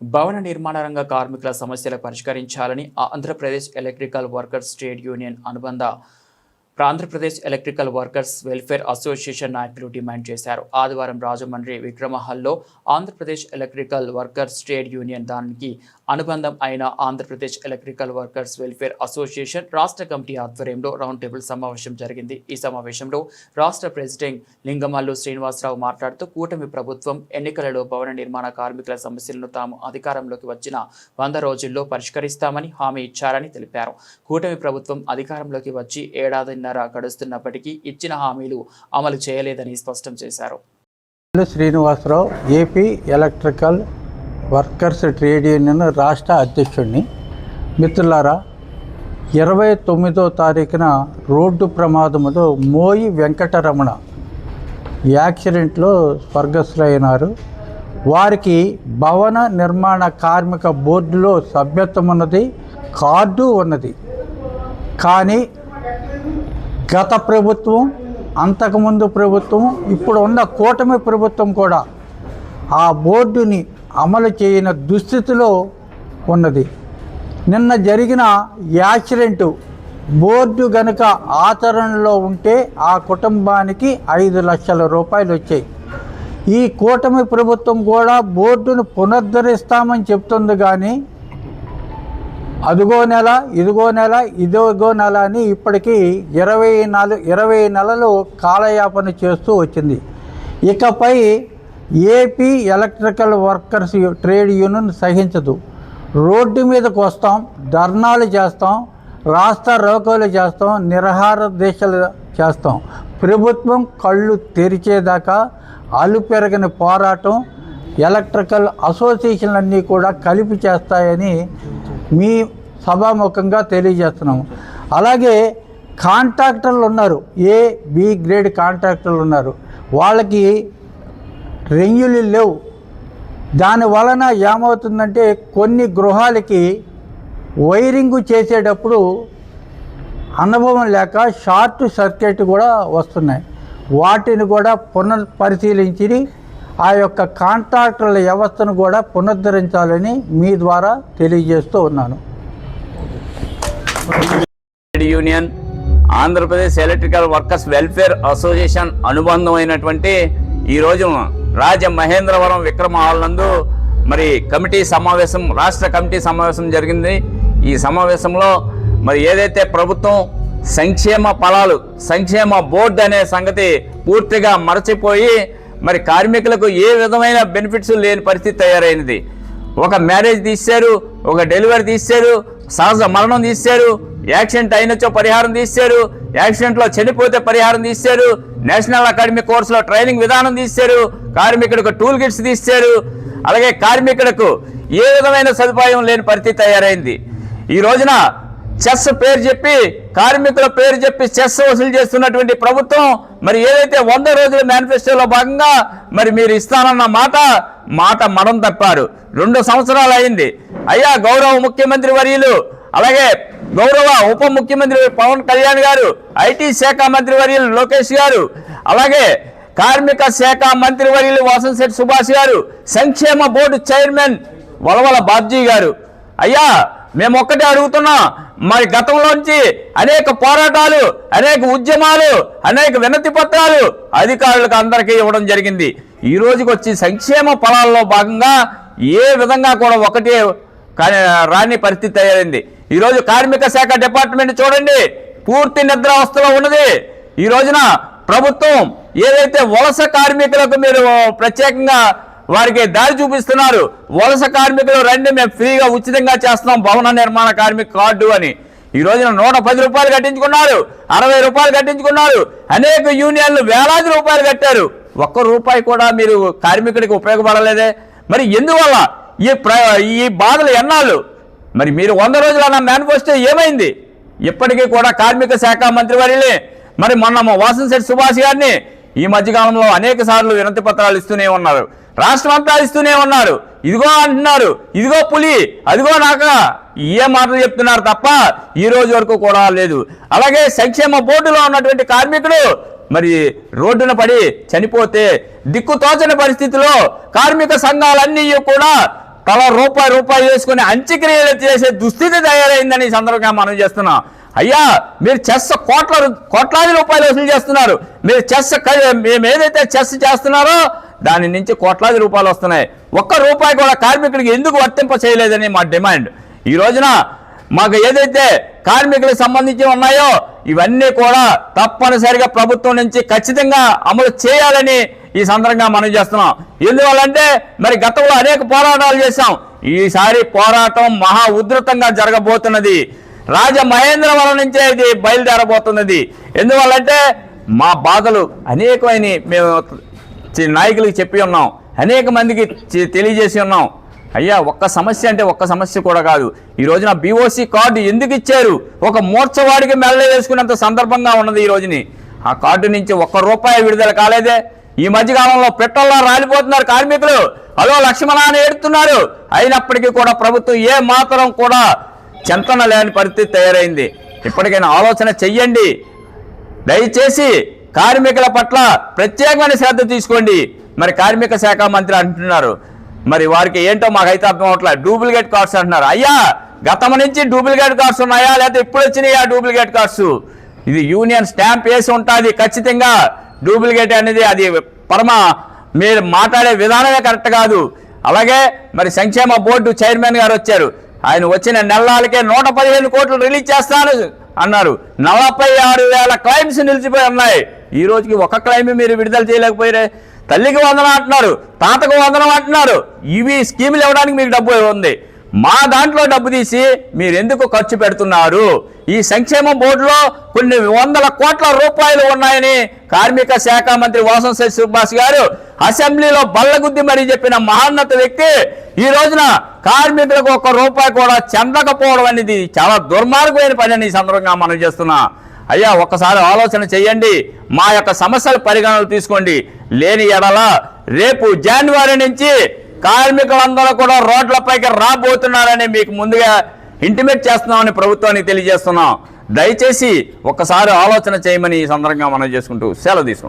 భవన నిర్మాణ రంగ కార్మికుల సమస్యలు పరిష్కరించాలని Andhra Pradesh electrical workers trade union అనుబంధ Andhra Pradesh electrical workers welfare association నాయకులు డిమాండ్ చేశారు. ఆదివారం Rajahmundry విక్రమహల్లో Andhra Pradesh electrical workers trade union దానికి అనుబంధం అయిన Andhra Pradesh electrical workers welfare association రాష్ట్ర కమిటీ ఆధ్వర్యంలో రౌండ్ టేబుల్ సమావేశం జరిగింది. ఈ సమావేశంలో రాష్ట్ర ప్రెసిడెంట్ లింగమల్లు శ్రీనివాసరావు మాట్లాడుతూ కూటమి ప్రభుత్వం ఎన్నికలలో భవన నిర్మాణ కార్మికుల సమస్యలను తాము అధికారంలోకి వచ్చిన వంద రోజుల్లో పరిష్కరిస్తామని హామీ ఇచ్చారని తెలిపారు. కూటమి ప్రభుత్వం అధికారంలోకి వచ్చి ఏడాదిన్నర గడుస్తున్నప్పటికీ ఇచ్చిన హామీలు అమలు చేయలేదని స్పష్టం చేశారు. Srinivasa Rao AP electrical workers trade union రాష్ట్ర అధ్యక్షుడిని. మిత్రులారా ఇరవై తొమ్మిదో తారీఖున రోడ్డు ప్రమాదములో మోయి వెంకటరమణ యాక్సిడెంట్లో స్వర్గస్థులైనారు. వారికి భవన నిర్మాణ కార్మిక బోర్డులో సభ్యత్వం ఉన్నది కార్డు ఉన్నది. కానీ గత ప్రభుత్వం అంతకుముందు ప్రభుత్వం ఇప్పుడు ఉన్న కూటమి ప్రభుత్వం కూడా ఆ బోర్డుని అమలు చేయని దుస్థితిలో ఉన్నది. నిన్న జరిగిన యాక్సిడెంటు బోర్డు గనుక ఆచరణలో ఉంటే ఆ కుటుంబానికి ఐదు లక్షల రూపాయలు వచ్చాయి. ఈ కూటమి ప్రభుత్వం కూడా బోర్డును పునరుద్ధరిస్తామని చెప్తుంది కానీ అదిగో నెల ఇదిగో నెల ఇదిగో నెల అని ఇప్పటికీ ఇరవై నాలుగు ఇరవై నెలలు కాలయాపన చేస్తూ వచ్చింది. ఇకపై AP electrical workers trade union సహించదు. Road మీదకు వస్తాం ధర్నాలు చేస్తాం రాస్తా రోకోలు చేస్తాం నిరహార దీక్షలు చేస్తాం. ప్రభుత్వం కళ్ళు తెరిచేదాకా అలుపెరగని పోరాటం ఎలక్ట్రికల్ అసోసియేషన్లన్నీ కూడా కలిపి చేస్తాయని మీ సభాముఖంగా తెలియజేస్తున్నాము. అలాగే కాంట్రాక్టర్లు ఉన్నారు. ఏ బి గ్రేడ్ కాంట్రాక్టర్లు ఉన్నారు. వాళ్ళకి రెన్యులు లేవు. దాని వలన ఏమవుతుందంటే కొన్ని గృహాలకి వైరింగ్ చేసేటప్పుడు అనుభవం లేక షార్ట్ సర్క్యూట్ కూడా వస్తున్నాయి. వాటిని కూడా పునఃపరిశీలించి ఆ యొక్క కాంట్రాక్టర్ల వ్యవస్థను కూడా పునరుద్ధరించాలని మీ ద్వారా తెలియజేస్తూ ఉన్నాను. Trade union Andhra Pradesh electrical workers welfare association అనుబంధమైనటువంటి ఈరోజు రాజ మహేంద్రవరం విక్రమ హాల్ నందు మరి కమిటీ సమావేశం రాష్ట్ర కమిటీ సమావేశం జరిగింది. ఈ సమావేశంలో మరి ఏదైతే ప్రభుత్వం సంక్షేమ ఫలాలు సంక్షేమ బోర్డు అనే సంగతి పూర్తిగా మరచిపోయి మరి కార్మికులకు ఏ విధమైన బెనిఫిట్స్ లేని పరిస్థితి తయారైనది ఒక మ్యారేజ్ తీశారు ఒక డెలివరీ తీశారు సహజ మరణం తీశారు యాక్సిడెంట్ అయినచో పరిహారం తీశారు యాక్సిడెంట్లో చనిపోతే పరిహారం తీశారు నేషనల్ అకాడమీ కోర్సులో ట్రైనింగ్ విధానం తీశారు కార్మికుడికి టూల్ కిట్స్ తీశారు అలాగే కార్మికులకు ఏ విధమైన సదుపాయం లేని పరిస్థితి తయారైంది. ఈ రోజున చెస్ పేరు చెప్పి కార్మికుల పేరు చెప్పి చెస్ వసూలు చేస్తున్నటువంటి ప్రభుత్వం మరి ఏదైతే వంద రోజుల మేనిఫెస్టోలో భాగంగా మరి మీరు ఇస్తానన్న మాట మాట మడం తప్పారు. రెండు సంవత్సరాలు అయింది. అయ్యా గౌరవ ముఖ్యమంత్రి వర్యులు అలాగే గౌరవ ఉప ముఖ్యమంత్రి పవన్ కళ్యాణ్ గారు ఐటీ శాఖ మంత్రి వర్యులు లోకేష్ గారు అలాగే కార్మిక శాఖ మంత్రి వర్యులు వాసంశెట్టి సుభాష్ గారు సంక్షేమ బోర్డు చైర్మన్ వలవల బాబ్జీ గారు. అయ్యా మేము ఒక్కటే అడుగుతున్నాం మరి గతంలోంచి అనేక పోరాటాలు అనేక ఉద్యమాలు అనేక వినతి పత్రాలు అధికారులకు అందరికీ ఇవ్వడం జరిగింది. ఈ రోజుకి వచ్చి సంక్షేమ ఫలాల్లో భాగంగా ఏ విధంగా కూడా ఒకటే కా- రాని పరిస్థితి తయారైంది. ఈరోజు కార్మిక శాఖ డిపార్ట్మెంట్ చూడండి పూర్తి నిద్రావస్థలో ఉన్నది. ఈ రోజున ప్రభుత్వం ఏదైతే వలస కార్మికులకు మీరు ప్రత్యేకంగా వారికి దారి చూపిస్తున్నారు. వలస కార్మికులు రండి మేము ఫ్రీగా ఉచితంగా చేస్తున్నాం. భవన నిర్మాణ కార్మిక కార్డు అని. ఈ రోజున నూట పది రూపాయలు కట్టించుకున్నారు. అరవై రూపాయలు కట్టించుకున్నారు. అనేక యూనియన్లు వేలాది రూపాయలు కట్టారు. ఒక్క రూపాయి కూడా మీరు కార్మికుడికి ఉపయోగపడలేదే. మరి ఎందువల్ల? ఈ ప్ర ఈ బాధలు ఎన్నాళ్ళు? మరి మీరు వంద రోజులు అన్న మేనిఫెస్టో ఏమైంది? ఇప్పటికీ కూడా కార్మిక శాఖ మంత్రి వారిని మరి మొన్న వాసన్ వాసంశెట్టి సుభాష్ గారిని ఈ మధ్యకాలంలో అనేక సార్లు వినతి పత్రాలు ఇస్తూనే ఉన్నారు. రాష్ట్రం అంతా ఇస్తూనే ఉన్నారు. ఇదిగో అంటున్నారు ఇదిగో పులి అదిగో నాక. ఏ మాటలు చెప్తున్నారు తప్ప ఈ రోజు వరకు కూడా లేదు. అలాగే సంక్షేమ బోర్డులో ఉన్నటువంటి కార్మికుడు మరి రోడ్డున పడి చనిపోతే దిక్కు తోచని పరిస్థితిలో కార్మిక సంఘాలన్నీ కూడా తల రూపాయి రూపాయి వేసుకుని అంత్యక్రియలు చేసే దుస్థితి తయారైందని సందర్భంగా మనం చేస్తున్నాం. అయ్యా మీరు చెస్ కోట్ల కోట్లాది రూపాయలు వసూలు చేస్తున్నారు. మీరు చెస్ క- మేము ఏదైతే చెస్ చేస్తున్నారో దాని నుంచి కోట్లాది రూపాయలు వస్తున్నాయి. ఒక్క రూపాయి కూడా కార్మికుడికి ఎందుకు వర్తింప చేయలేదని మా డిమాండ్. ఈ రోజున మాకు ఏదైతే కార్మికులకు సంబంధించి ఉన్నాయో ఇవన్నీ కూడా తప్పనిసరిగా ప్రభుత్వం నుంచి ఖచ్చితంగా అమలు చేయాలని ఈ సందర్భంగా మనం చేస్తున్నాం. ఎందువల్లంటే మరి గతంలో అనేక పోరాటాలు చేశాం. ఈసారి పోరాటం మహా ఉధృతంగా జరగబోతున్నది. రాజమహేంద్రవరం నుంచే ఇది బయలుదేరబోతున్నది. ఎందువల్లంటే మా బాధలు అనేకమైన మేము నాయకులకి చెప్పి ఉన్నాం. అనేక మందికి తెలియజేసి ఉన్నాం. అయ్యా ఒక్క సమస్య అంటే ఒక్క సమస్య కూడా కాదు. ఈ రోజున బీఓసీ కార్డు ఎందుకు ఇచ్చారు? ఒక మూర్చవాడికి మెల్ల వేసుకున్నంత సందర్భంగా ఉన్నది ఈ రోజుని. ఆ కార్డు నుంచి ఒక్క రూపాయి విడుదల కాలేదే. ఈ మధ్య కాలంలో పెట్రోల్లో రాలిపోతున్నారు కార్మికులు. అలో లక్ష్మణ అని ఏడుతున్నారు అయినప్పటికీ కూడా ప్రభుత్వం ఏ మాత్రం కూడా చింతన లేని పరిస్థితి తయారైంది. ఇప్పటికైనా ఆలోచన చెయ్యండి. దయచేసి కార్మికుల పట్ల ప్రత్యేకమైన శ్రద్ధ తీసుకోండి. మరి కార్మిక శాఖ మంత్రి అంటున్నారు. మరి వారికి ఏంటో మాకైతే అర్థం అవట్లేదు. డూప్లికేట్ కార్డ్స్ అంటున్నారు. అయ్యా గతం నుంచి డూప్లికేట్ కార్డ్స్ ఉన్నాయా? లేకపోతే ఇప్పుడు వచ్చినాయా డూప్లికేట్ కార్డ్స్? ఇది యూనియన్ స్టాంప్ వేసి ఉంటుంది. ఖచ్చితంగా డూప్లికేట్ అనేది అది పరమ మీరు మాట్లాడే విధానమే కరెక్ట్ కాదు. అలాగే మరి సంక్షేమ బోర్డు చైర్మన్ గారు వచ్చారు. ఆయన వచ్చిన నెలలకే నూట పదిహేను కోట్లు రిలీజ్ చేస్తాను అన్నారు. నలభై ఆరు వేల క్లైమ్స్ నిలిచిపోయి ఉన్నాయి. ఈ రోజుకి ఒక క్లైమ్ మీరు విడుదల చేయలేకపోయారే. తల్లికి వందనం అంటున్నారు తాతకు వందనం అంటున్నారు. ఇవి స్కీములు ఇవ్వడానికి మీకు డబ్బు ఉంది. మా దాంట్లో డబ్బు తీసి మీరు ఎందుకు ఖర్చు పెడుతున్నారు? ఈ సంక్షేమ బోర్డులో కొన్ని వందల కోట్ల రూపాయలు ఉన్నాయని కార్మిక శాఖ మంత్రి వాసంశెట్టి సుభాష్ గారు అసెంబ్లీలో బల్లగుద్ది మరీ చెప్పిన మహాన్నత వ్యక్తి ఈ రోజున కార్మికులకు ఒక్క రూపాయి కూడా చెందకపోవడం అనేది చాలా దుర్మార్గమైన పని అని ఈ సందర్భంగా మనం చేస్తున్నా. అయ్యా ఒక్కసారి ఆలోచన చేయండి. మా యొక్క సమస్యల పరిగణనలు తీసుకోండి. లేని ఎడల రేపు జనవరి నుంచి కార్మికులందరూ కూడా రోడ్లపైకి రాబోతున్నారని మీకు ముందుగా ఇంటిమేట్ చేస్తున్నామని ప్రభుత్వానికి తెలియజేస్తున్నాం. దయచేసి ఒక్కసారి ఆలోచన చేయమని ఈ సందర్భంగా మనం చేసుకుంటూ సెలవు తీసుకున్నాం